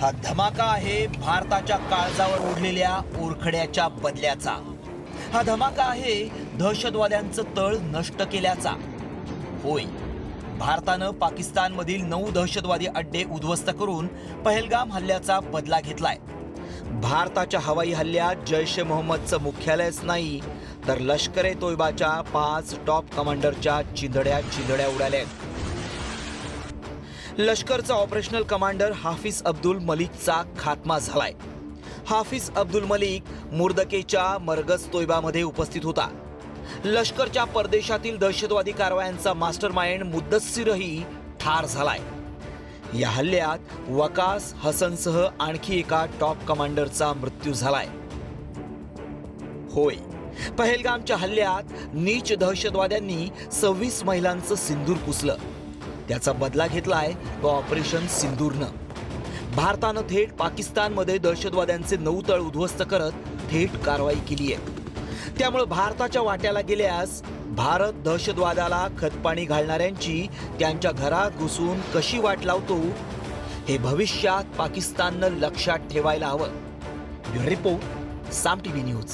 हा धमाका आहे भारताच्या काळजावर ओढलेल्या ओरखड्याच्या बदल्याचा. हा धमाका आहे दहशतवाद्यांचं तळ नष्ट केल्याचा. होय भारतानं पाकिस्तानमधील नऊ दहशतवादी अड्डे उद्ध्वस्त करून पहलगाम हल्ल्याचा बदला घेतलाय. भारताच्या हवाई हल्ल्यात जैश ए मोहम्मदचं मुख्यालयच नाही तर लष्कर ए तोयबाच्या पाच टॉप कमांडरच्या चिंधड्या चिंधड्या उडाल्या आहेत. लष्करचा ऑपरेशनल कमांडर हाफिज अब्दुल मलिकचा खात्मा झालाय. हाफिज अब्दुल मलिक मुर्दकेच्या मरगज तोयबामध्ये उपस्थित होता. लष्करच्या परदेशातील दहशतवादी कारवायांचा मास्टर माइंड मुद्दस्सीरही ठार झालाय. या हल्ल्यात वकास हसनसह आणखी एका टॉप कमांडरचा मृत्यू झालाय. होय पहलगामच्या हल्ल्यात नीच दहशतवाद्यांनी सव्वीस महिलांचं सिंदूर पुसलं. त्याचा बदला घेतला आहे तो ऑपरेशन सिंदूरनं. भारतानं थेट पाकिस्तानमध्ये दहशतवाद्यांचे नऊ तळ उद्ध्वस्त करत थेट कारवाई केली आहे त्यामुळे भारताच्या वाट्याला गेल्यास भारत दहशतवादाला खतपाणी घालणाऱ्यांची त्यांच्या घरात घुसून कशी वाट लावतो हे भविष्यात पाकिस्ताननं लक्षात ठेवायला हवं. Report Saam TV news.